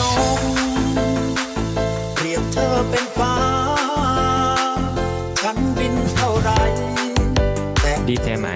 นมเรียบเธอเป็นฟ้า ฉันบินเท่าไรแต่ดีใจไหม